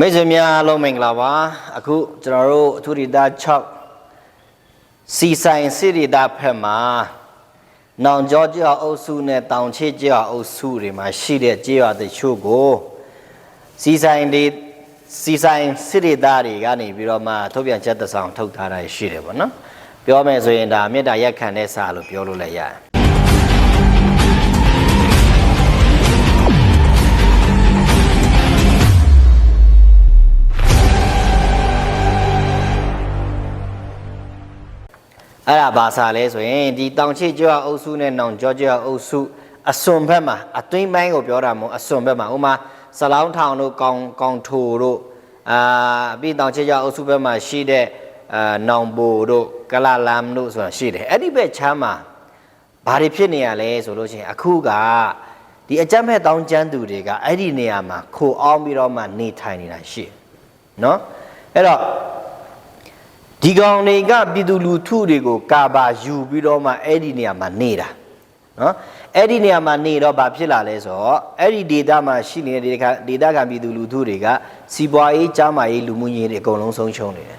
မိတ်ဆွေများအားလုံးမင်္ဂလာပါအခုကျွန်တော်တို့အထူးဒေသ6စီဆိုင်စစ်ဒေသဖက်မှာနောင်ကျောကျောအုပ်စုနဲ့တောင်ချစ်ကျောအုပ်စုတွေမှာရှိတဲ့ကျေးရွာတချို့ကိုစီဆိုင်တွေစီဆိုင်စစ်ဒေသတွေကနေပြီးတော့မှထုတ်ပြန်ချက်တစ်စောင်ထုတ်ထားတာရှိတယ်ပေါ့နော်ပြောမယ်ဆိုရင်ဒါမေတ္တာရက်ခံတဲ့စာလို့ပြောလို့လည်းရတယ် အဲ့ဒါဘာစာလဲဆိုရင်ဒီတောင်ချစ်ကျောအုပ်စုနဲ့နောင်ကျောကျောအုပ်စုအစွန်ဘက်မှာအသွင်းပိုင်းကိုပြောတာမဟုတ်အစွန်ဘက်မှာဥမာစလောင်းထောင်တို့ကောင်းကောင်းထိုတို့အာပြီးတောင်ချစ်ကျောအုပ်စုဘက်မှာရှိတဲ့အာနောင်ပိုတို့ကလလမ်တို့ဆိုတာရှိတယ်အဲ့ဒီဘက်ချမ်းမှာဘာတွေဖြစ်နေရလဲဆိုလို့ရှိရင်အခုကဒီအကြမ်းဖက်တောင်းကျမ်းသူတွေကအဲ့ဒီနေရာမှာခိုအောင်ပြီးတော့မှနေထိုင်နေတာရှိတယ်နော်အဲ့တော့ ဒီကောင်တွေကပြည်သူလူထုတွေကိုကာဘာယူပြီးတော့မှအဲ့ဒီနေရာမှာနေတာနော်အဲ့ဒီနေရာမှာနေတော့ဘာဖြစ်လာလဲဆိုတော့အဲ့ဒီဒေတာမှာရှိနေတဲ့ဒေတာဒေတာခံပြည်သူလူထုတွေကစီးပွားရေးကြားမာရေးလူမှုရေးတွေအကုန်လုံးဆုံးရှုံးနေတယ်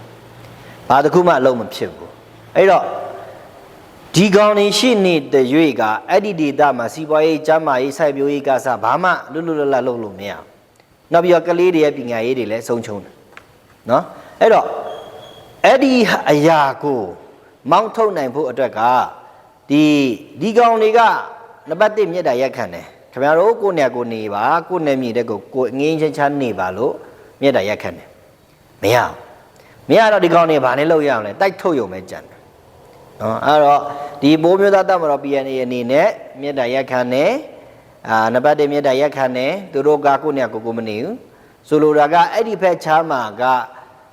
ဘာတစ်ခုမှအလုံးမဖြစ်ဘူးအဲ့တော့ဒီကောင်တွေရှိနေတဲ့ရွေကအဲ့ဒီဒေတာမှာစီးပွားရေးကြားမာရေးစိုက်ပျိုးရေးကစားဘာမှလွတ်လွတ်လပ်လပ်လုပ်လို့မရဘူးနောက်ပြီးတော့ကလေးတွေရဲ့ပညာရေးတွေလည်းဆုံးရှုံးတယ်နော်အဲ့တော့ အဲ့ဒီအရာကိုမောင်းထုတ်နိုင်ဖို့အတွက်ကဒီဒီကောင်တွေကနံပါတ်1မြတ်တာရက်ခံတယ်ခင်ဗျားတို့ကိုယ့်နယ်ကိုနေပါကိုယ့်နယ်မြေတဲ့ကိုကိုယ်ငင်းချင်းချမ်းနေပါလို့မြတ်တာရက်ခံတယ်မရဘူးမရတော့ဒီကောင်တွေဘာနဲ့လောက်ရအောင်လဲတိုက်ထုတ်ရုံပဲကြံတယ်နော်အဲ့တော့ဒီပိုးမျိုးသားတမတော် PNA အနေနဲ့မြတ်တာရက်ခံတယ်အာနံပါတ်1မြတ်တာရက်ခံတယ်သူတို့ကကိုယ့်နယ်ကိုကိုမနေဘူးဆိုလိုတာကအဲ့ဒီဖက်ချားမှာက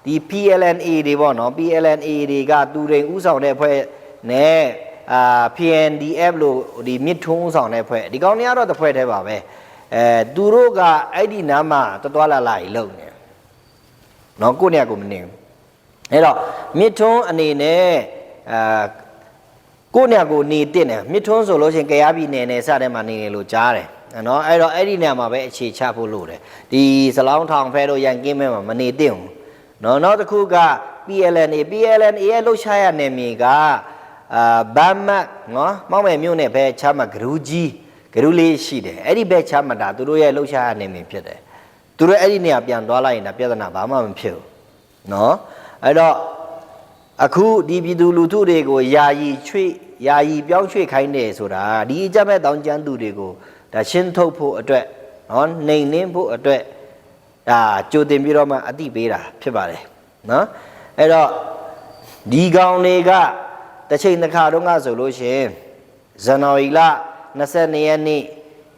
ဒီ PLNA တွေပေါ့နော် PLNA တွေကသူတွေဥဆောင်တဲ့အဖွဲ့နဲ့အာ PNDF လို့ဒီမြစ်ထုံးဥဆောင်တဲ့အဖွဲ့ဒီကောင်တွေကတော့တစ်ဖွဲ့တည်းပါပဲအဲသူတို့ကအဲ့ဒီနားမှာတတွားလာလာကြီးလုံနေနော်ကိုယ့်နေရာကိုမနေဘူးအဲ့တော့မြစ်ထုံးအနေနဲ့အာကိုယ့်နေရာကိုနေတင်တယ်မြစ်ထုံးဆိုလို့ရှိရင်ကြရပြည်နယ်နဲ့စတဲ့မှာနေတယ်လို့ကြားတယ်နော်အဲ့တော့အဲ့ဒီနေရာမှာပဲအခြေချဖို့လို့တယ်ဒီစလောင်းထောင်ဖဲတို့ရန်ကင်းမဲမှာမနေတင်ဘူး နော်နောက်တစ်ခုက PLNA PLNA ရဲ့လှုပ်ရှားရနယ်မြေကအာဗမ်မတ်နော်မောက်မယ်မြို့နယ်ဘဲချမ်းမှာဂရူးကြီးဂရူးလေးရှိတယ်အဲ့ဒီဘဲချမ်းမှာဒါသူတို့ရဲ့လှုပ်ရှားရနယ်မြေဖြစ်တယ်သူတို့အဲ့ဒီနေရာပြန်သွားလိုက်ရင်ဒါပြဿနာဘာမှမဖြစ်ဘူးနော်အဲ့တော့အခုဒီပြည်သူလူထုတွေကိုယာယီချွေယာယီပြောင်းရွှေ့ခိုင်းတယ်ဆိုတာဒီအကြမ်းမဲ့တောင်းကျမ်းသူတွေကိုဒါရှင်းထုတ်ဖို့အတွက်နော်နှိမ်နှင်းဖို့အတွက် ဒါကြိုတင်ပြီးတော့မှအတိပေးတာဖြစ်ပါတယ်နော်အဲ့တော့ဒီကောင်တွေကတစ်ချိန်တစ်ခါတော့ကဆိုလို့ရှရင်ဇန်နဝါရီလ22ရက်နေ့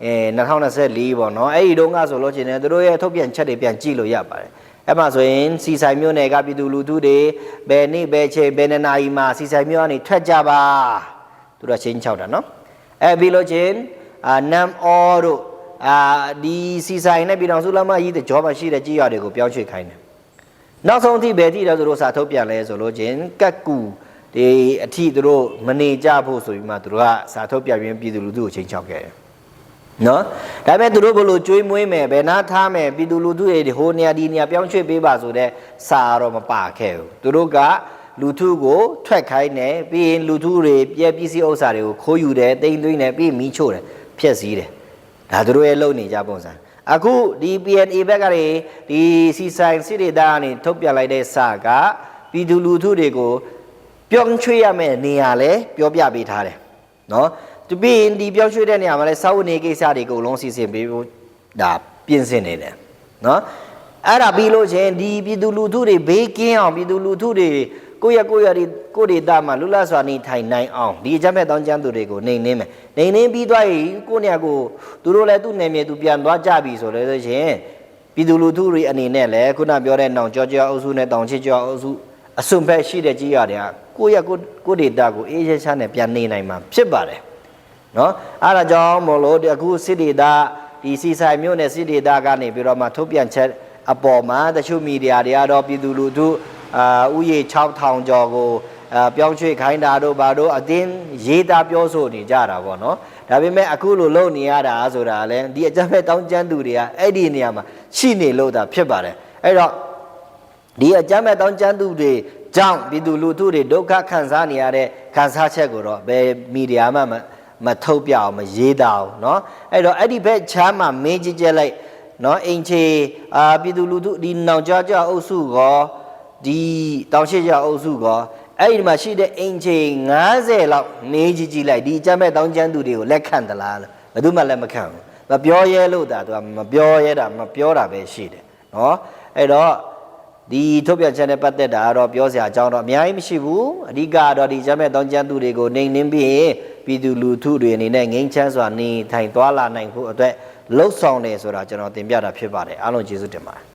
အဲ2024ပေါ့နော်အဲ့ဒီတုန်းကဆိုလို့ရှရင်လည်းသူတို့ရဲ့ထုတ်ပြန်ချက်တွေပြန်ကြည့်လို့ရပါတယ်အဲ့မှာဆိုရင်စီဆိုင်မြို့နယ်ကပြည်သူလူထုတွေဘယ်နေ့ဘယ်ချိန်ဘယ်နှစ်နာရီမှာစီဆိုင်မြို့ကနေထွက်ကြပါသူတို့ချင်းချောက်တာနော်အဲ့ပြီးလို့ချင်းအာနမ်အော်တို့ အာဒီစီဆိုင်နဲ့ပြည်တော်စုလမ်းမကြီးတဲ့ဂျောမှာရှိတဲ့ကြေးရွာတွေကိုပြောင်းရွှေ့ခိုင်းတယ်။နောက်ဆုံးအထိဘယ်အထိတော့သူတို့စာထုတ်ပြန်လဲဆိုလို့ချင်းကတ်ကူဒီအထိသူတို့မနေကြဖို့ဆိုပြီးမှသူတို့ကစာထုတ်ပြန်ရင်းပြည်သူလူထုကိုချိန်ချောက်ခဲ့တယ်။နော်ဒါပေမဲ့သူတို့ဘလို့ကြွေးမွေးမယ်ဘယ်နာထားမယ်ပြည်သူလူထုတွေဟိုနေရာဒီနေရာပြောင်းရွှေ့ပေးပါဆိုတဲ့စာတော့မပါခဲ့ဘူး။သူတို့ကလူထုကိုထွက်ခိုင်းတယ်ပြီးရင်လူထုတွေပြည့်ပစ္စည်းဥစ္စာတွေကိုခိုးယူတယ်တိမ်သွင်းတယ်ပြီးရင်မီးချို့တယ်ဖျက်ဆီးတယ် ဒါသူတို့ရဲ့လုံနေကြပုံစံအခုဒီ PNA ဘက်ကနေဒီစီဆိုင်စစ်ဒေတာကနေထုတ်ပြန်လိုက်တဲ့စာကပြည်သူလူထုတွေကိုပြောင်းရွှေ့ရမယ့်နေရာလဲပြောပြပေးထားတယ်နော်သူပြီးရင်ဒီပြောင်းရွှေ့တဲ့နေရာမှာလဲစာဝတ်နေကိစ္စတွေအကုန်လုံးစီစဉ်ပေးဖို့ဒါပြင်ဆင်နေတယ်နော် အဲ့ဒါပြီးလို့ချင်းဒီပြည်သူလူထုတွေဘေးကင်းအောင်ပြည်သူလူထုတွေကိုယ့်ရကိုယ့်ရဒီကိုယ့်ဒေတာမှာလူလတ်စွာနေထိုင်နိုင်အောင်ဒီအကြမ်းဖက်တောင်းကျမ်းသူတွေကိုနှိမ်နှင်းမယ်နှိမ်နှင်းပြီးသွားရင်ကိုယ့်နေရာကိုသူတို့လည်းသူ့နေမြေသူပြန်သွားကြပြီဆိုလို့ဆိုရင်ပြည်သူလူထုတွေအနေနဲ့လည်းခုနပြောတဲ့နောင်ကြောကြောအုပ်စုနဲ့တောင်ချစ်ကြောအုပ်စုအစွန်ဖက်ရှိတဲ့ကြီးရတယ်ကိုယ့်ရကိုယ့်ကိုယ့်ဒေတာကိုအေးချမ်းချမ်းနဲ့ပြန်နေနိုင်မှာဖြစ်ပါတယ်နော်အဲ့ဒါကြောင့်မို့လို့ဒီအခုစစ်ဒေတာဒီစီဆိုင်မျိုးနဲ့စစ်ဒေတာကနေပြီးတော့မှထုတ်ပြန်ချက် အပေါ်မှာတချို့မီဒီယာတွေကတော့ပြည်သူလူထုအာဥယေ6000ကျော်ကိုအာပြောင်းရွှေ့ခိုင်းတာတို့ဘာတို့အတင်းရေးသားပြောဆိုနေကြတာပေါ့နော်ဒါပေမဲ့အခုလိုလုပ်နေရတာဆိုတာလည်းဒီအကြမ်းဖက်တောင်းကျမ်းသူတွေကအဲ့ဒီနေရာမှာရှိနေလို့တာဖြစ်ပါတယ် အဲ့တော့ဒီအကြမ်းမဲ့တောင်းကျမ်းသူတွေကြောင့်ပြည်သူလူထုတွေဒုက္ခခံစားနေရတဲ့ခံစားချက်ကိုတော့ဘယ်မီဒီယာမှမမထုတ်ပြအောင်မရေးတာအောင်เนาะအဲ့တော့အဲ့ဒီဘက်ချမ်းမှာမင်းကြီးကျဲလိုက် နော်အိမ်ချေအာပြည်သူလူထုဒီနောင်ကြကြအုပ်စုကောဒီတောင်ရှိကြအုပ်စုကောအဲ့ဒီမှာရှိတဲ့အိမ်ချေ90လောက်နေကြီးကြီးလိုက်ဒီအကြမ်းမဲ့တောင်းကျမ်းသူတွေကိုလက်ခံသလားလို့ဘယ်သူမှလက်မခံဘူးမပြောရဲလို့ဒါသူကမပြောရဲတာမပြောတာပဲရှိတယ်နော်အဲ့တော့ဒီထုတ်ပြန်ချက်နဲ့ပတ်သက်တာကတော့ပြောစရာအကြောင်းတော့အများကြီးမရှိဘူးအဓိကတော့ဒီကျမ်းမဲ့တောင်းကျမ်းသူတွေကိုနှိမ်နှင်းပြီးပြည်သူလူထုတွေအနေနဲ့ငြိမ်းချမ်းစွာနေထိုင်သွားလာနိုင်ဖို့အတွက် လှုပ်ဆောင်တယ်ဆိုတာကျွန်တော်တင်ပြတာဖြစ်ပါတယ်အားလုံးကျေးဇူးတင်ပါတယ်